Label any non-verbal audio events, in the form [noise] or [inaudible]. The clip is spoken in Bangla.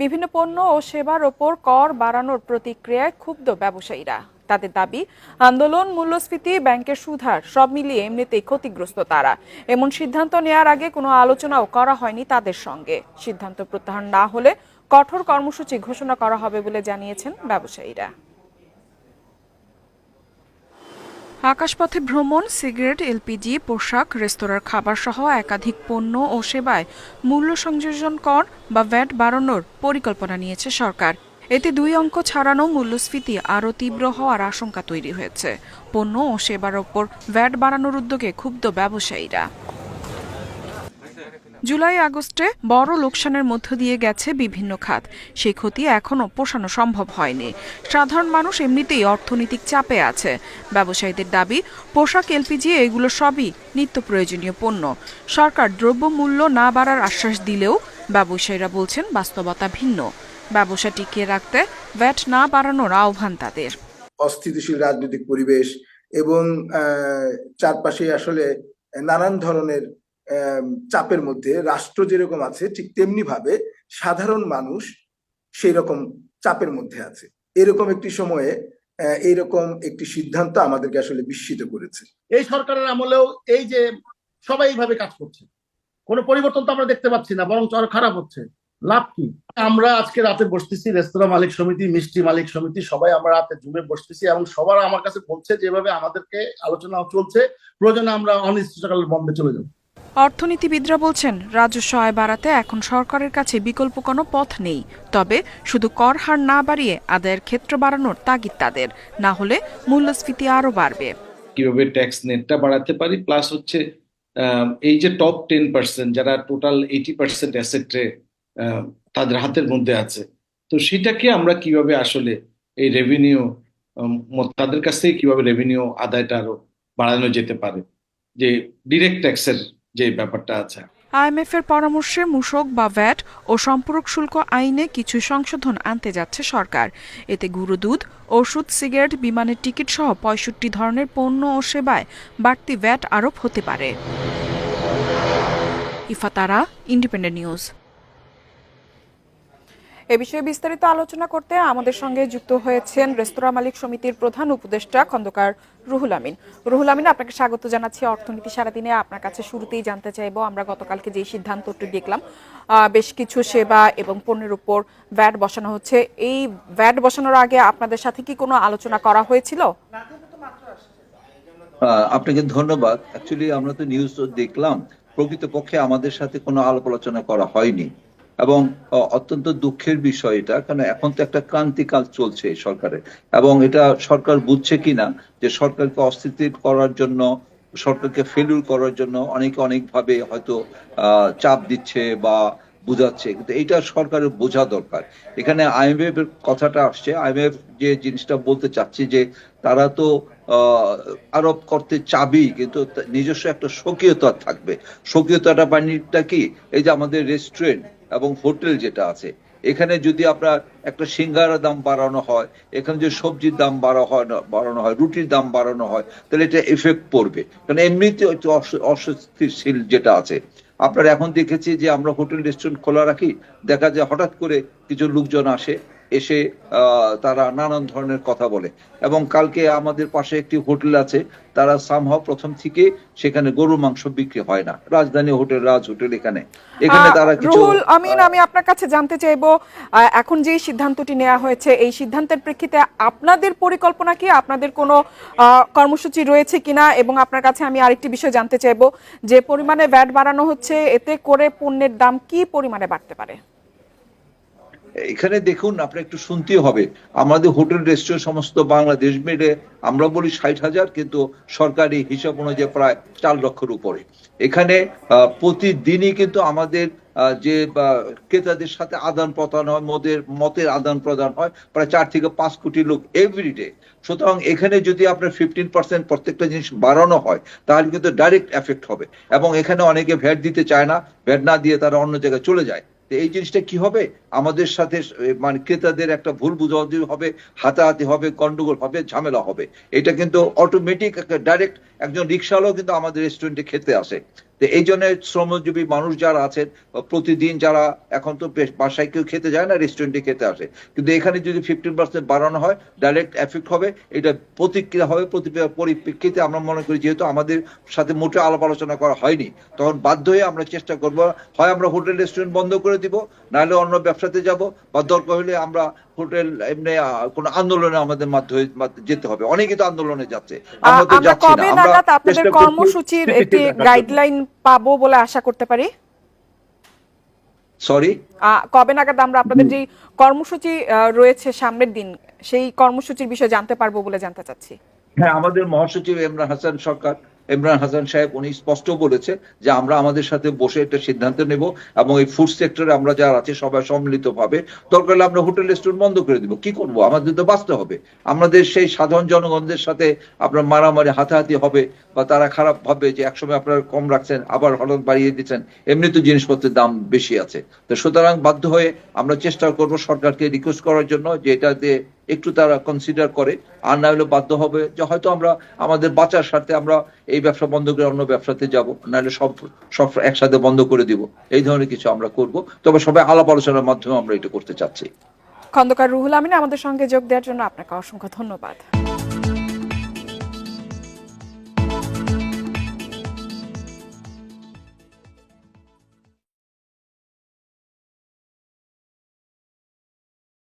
বিভিন্ন পণ্য ও সেবার ওপর কর বাড়ানোর প্রতিক্রিয়ায় ক্ষুব্ধ ব্যবসায়ীরা। তাদের দাবি, আন্দোলন, মূল্যস্ফীতি, ব্যাংকের সুধার, সব মিলিয়ে এমনিতেই ক্ষতিগ্রস্ত তারা। এমন সিদ্ধান্ত নেওয়ার আগে কোনো আলোচনাও করা হয়নি তাদের সঙ্গে। সিদ্ধান্ত প্রত্যাহার না হলে কঠোর কর্মসূচি ঘোষণা করা হবে বলে জানিয়েছেন ব্যবসায়ীরা। আকাশপথে ভ্রমণ, সিগারেট, এলপিজি, পোশাক, রেস্তোরাঁর খাবার সহ একাধিক পণ্য ও সেবায় মূল্য সংযোজন কর বা ভ্যাট বাড়ানোর পরিকল্পনা নিয়েছে সরকার। এতে দুই অঙ্ক ছাড়ানো মূল্যস্ফীতি আরও তীব্র হওয়ার আশঙ্কা তৈরি হয়েছে। পণ্য ও সেবার ওপর ভ্যাট বাড়ানোর উদ্যোগে ক্ষুব্ধ ব্যবসায়ীরা। জুলাই আগস্টে বড় লোকসানের মধ্য দিয়ে গেছে বিভিন্ন খাত। সেই ক্ষতি এখনও পোষানো সম্ভব হয়নি। সাধারণ মানুষ এমনিতেই অর্থনৈতিক চাপে আছে। ব্যবসায়ীদের দাবি, পোশাক, এলপিজি, এগুলো সবই নিত্য প্রয়োজনীয় পণ্য। সরকার দ্রব্যমূল্য না বাড়ার আশ্বাস দিলেও ব্যবসায়ীরা বলছেন বাস্তবতা ভিন্ন। ব্যবসা টিকিয়ে রাখতে ভ্যাট না বাড়ানোর আহ্বান তাদের। অস্থিতিশীল রাজনৈতিক পরিবেশ এবং চারপাশে আসলে নানান ধরনের চাপের মধ্যে রাষ্ট্র যেরকম আছে, ঠিক তেমনি ভাবে সাধারণ মানুষ সেই রকম চাপের মধ্যে আছে। এরকম একটি সময়ে এইরকম একটি সিদ্ধান্ত আমাদেরকে আসলে বিস্মিত করেছে। এই সরকারের আমলেও এই যে সবাই এইভাবে কাজ করছে। কোনো পরিবর্তন তো আমরা দেখতে পাচ্ছি না বরং আরও খারাপ হচ্ছে। লাভ কি? আমরা আজকে রাতে বসতেছি রেস্তোরাঁ মালিক সমিতি, মিষ্টি মালিক সমিতি, সবাই আমরা রাতে জুমে বসতেছি এবং সবার আমার কাছে বলছে যেভাবে আমাদেরকে আলোচনা চলছে, প্রয়োজনে আমরা অনিশ্চয়কাল বন্ধে চলে যাব। অর্থনীতিবিদরা বলছেন রাজস্ব আয় বাড়াতে এখন সরকারের কাছে বিকল্প কোনো পথ নেই। তবে শুধু কর হার না বাড়িয়ে আদায়ের ক্ষেত্র বাড়ানোর তাগিদ তাদের। না হলে মূল্যস্ফীতি আরও বাড়বে। কীভাবে ট্যাক্স নেটটা বাড়াতে পারি? প্লাস হচ্ছে এই যে টপ টেন পার্সেন্ট যারা টোটাল এইটি পার্সেন্ট অ্যাসেটে তাদের হাতের মধ্যে আছে। তো সেটাকে আমরা কীভাবে আসলে এই রেভিনিউ তাদের কাছ থেকে কীভাবে রেভিনিউ আদায়টা আরও বাড়ানো যেতে পারে? যে ডিরেক্ট ট্যাক্সের যে ব্যাপারটা আছে। আইএমএফ এর পরামর্শে মূসক বা ভ্যাট ও সম্পূরক শুল্ক আইনে কিছু সংশোধন আনতে যাচ্ছে সরকার। এতে গুঁড়ো ওষুধ, সিগারেট, বিমানের টিকিট সহ পঁয়ষট্টি ধরনের পণ্য ও সেবায় বাড়তি ভ্যাট আরোপ হতে পারে। ইফাতারা, ইন্ডিপেন্ডেন্ট নিউজ। এ বিষয়ে বিস্তারিত আলোচনা করতে আমাদের সঙ্গে যুক্ত হয়েছেন রেস্তোরাঁ মালিক সমিতির প্রধান উপদেষ্টা খন্দকার রুহুল আমিন। রুহুল আমিন, আপনাকে স্বাগত জানাচ্ছি। অর্থনীতি সারাদিনে আপনার কাছে শুরুতেই জানতে চাইব, আমরা গতকালকে যে সিদ্ধান্তটি দেখলাম বেশ কিছু সেবা এবং পণ্যের উপর ভ্যাট বসানো হচ্ছে। এই ভ্যাট বসানোর আগে আপনাদের সাথে কি কোনো আলোচনা করা হয়েছিল? আপনাকে ধন্যবাদ। অ্যাকচুয়ালি আমরা তো নিউজ দেখলাম। প্রকৃতপক্ষে আমাদের সাথে কোনো আলাপ আলোচনা করা হয়নি। এবং অত্যন্ত দুঃখের বিষয় এটা, কারণ এখন তো একটা ক্রান্তিকাল চলছে এই সরকারের। এবং এটা সরকার বুঝছে কিনা যে সরকারকে অস্থিতির করার জন্য, সরকারকে ফেলুর করার জন্য অনেকে অনেকভাবে হয়তো চাপ দিচ্ছে বা বুঝাচ্ছে। কিন্তু এটা সরকারের বোঝা দরকার। এখানে আইএমএফ এর কথাটা আসছে। আইএমএফ যে জিনিসটা বলতে চাচ্ছি যে, তারা তো আরোপ করতে চাবি, কিন্তু নিজস্ব একটা স্বকীয়তা থাকবে। স্বকীয়তাটা বাণিজ্যটা কি? এই যে আমাদের রেস্টুরেন্ট এবং হোটেল যেটা আছে, এখানে যদি আপনার একটা সিঙ্গারা দাম বাড়ানো হয়, এখানে যে সবজির দাম বাড়া হয় বাড়ানো হয়, রুটির দাম বাড়ানো হয়, তাহলে এটা এফেক্ট পড়বে। কারণ এমনিতে অস্বস্তিশীল যেটা আছে। আপনার এখন দেখেছি যে আমরা হোটেল, রেস্টুরেন্ট খোলা রাখি, দেখা যায় হঠাৎ করে কিছু লোকজন আসে এসে তারা নানান ধরনের কথা বলে। এবং কালকে আমাদের পাশে একটি হোটেল আছে তারা সামহাও প্রথম থেকে সেখানে গরুর মাংস বিক্রি হয় না। রাজধানী হোটেল রাজ হোটেল এখানে। এখানে তারা কিছু রুহুল আমিন আমি আপনার কাছে জানতে চাইব এখন যে সিদ্ধান্তটি নেওয়া হয়েছে এই সিদ্ধান্তের প্রেক্ষিতে আপনাদের পরিকল্পনা কি? আপনাদের কোনো কর্মসূচি রয়েছে কিনা? এবং আপনার কাছে আমি আরেকটি বিষয় জানতে চাইব যে পরিমাণে ভ্যাট বাড়ানো হচ্ছে এতে করে পণ্যের দাম কি পরিমাণে বাড়তে পারে? এখানে দেখুন, আপনার একটু শুনতেই হবে। আমাদের হোটেল রেস্টুরেন্ট সমস্ত বাংলাদেশ মিলে আমরা বলি ষাট হাজার, কিন্তু সরকারি হিসাব অনুযায়ী প্রায় চার লক্ষের উপরে। এখানে প্রতিদিনই কিন্তু আমাদের যে ক্রেতাদের সাথে আদান প্রদান হয়, মদের, মতের আদান প্রদান হয়, প্রায় চার থেকে পাঁচ কোটি লোক এভরিডে সুতরাং এখানে যদি আপনার ফিফটিন পার্সেন্ট প্রত্যেকটা জিনিস বাড়ানো হয়, তাহলে কিন্তু ডাইরেক্ট এফেক্ট হবে। এবং এখানে অনেকে ভ্যাট দিতে চায় না, ভ্যাট না দিয়ে তারা অন্য জায়গায় চলে যায়। এই জিনিসটা কি হবে? আমাদের সাথে মানে ক্রেতাদের একটা ভুল বুঝাবুঝি হবে, হাতাহাতি হবে, গন্ডগোল হবে, ঝামেলা হবে। এটা কিন্তু অটোমেটিক ডাইরেক্ট একজন রিক্সাওয়ালাও কিন্তু আমাদের রেস্টুরেন্টে খেতে আসে। তো এই জন্য শ্রমজীবী মানুষ যারা আছেন প্রতিদিন যারা এখন তো বাসায় কেউ খেতে যায় না রেস্টুরেন্টে খেতে আসে। কিন্তু এখানে যদি ফিফটিন পার্সেন্ট বাড়ানো হয় ডাইরেক্ট এফেক্ট হবে, এটা প্রতিক্রিয়া হবে পরিপ্রেক্ষিতে আমরা মনে করি যেহেতু আমাদের সাথে মোটে আলাপ আলোচনা করা হয়নি, তখন বাধ্য হয়ে আমরা চেষ্টা করব, হয় আমরা হোটেল রেস্টুরেন্ট বন্ধ করে দিব, নাহলে অন্য ব্যবসাতে যাব, বা দরকার হলে আমরা হোটেল এমনি কোনো আন্দোলনে আমাদের মাধ্যমে যেতে হবে। অনেকেই তো আন্দোলনে যাচ্ছে। আমরা তো যাচ্ছি কবে না আমরা নাগাদ আপনাদের কর্মসূচির [laughs] একটি গাইডলাইন পাবো বলে আশা করতে পারি? সরি কবে নাগাদ আমরা আপনাদের যে কর্মসূচি রয়েছে সামনের দিন সেই কর্মসূচির বিষয়ে জানতে পারব বলে জানতে চাচ্ছি। হ্যাঁ আমাদের মহাসচিব ইমরান হাসান সরকার ইমরান হাসান সাহেব উনি স্পষ্ট বলেছে যে আমরা আমাদের সাথে বসে একটা সিদ্ধান্ত নেব এবং এই ফুড সেক্টরে আমরা যারা আছে সবাই সম্মিলিত ভাবে দরকার আমরা হোটেল রেস্টুরেন্ট বন্ধ করে দিব। কি করব? আমাদের তো বাঁচতে হবে। আমাদের সেই সাধারণ জনগণদের সাথে আপনার মারামারি, হাতাহাতি হবে বা তারা খারাপ ভাবে যে একসময় আপনারা কম রাখছেন, আবার হঠাৎ বাড়িয়ে দিচ্ছেন, এমনি তো জিনিসপত্রের দাম বেশি আছে। তো সুতরাং বাধ্য হয়ে আমরা চেষ্টা করব সরকারকে রিকোয়েস্ট করার জন্য যে এটাতে একটু তারা কনসিডার করে, আর না হলে বাধ্য হবে যে হয়তো আমরা আমাদের বাঁচার স্বার্থে আমরা এই ব্যবসা বন্ধ করে অন্য ব্যবসাতে যাব নাহলে সব সব একসাথে বন্ধ করে দিব। এই ধরনের কিছু আমরা করব। তবে সবাই আলাপ আলোচনার মাধ্যমে আমরা এটা করতে চাচ্ছি। খন্দকার রুহুল আমিন আমাদের সঙ্গে যোগ দেওয়ার জন্য আপনাকে অসংখ্য ধন্যবাদ।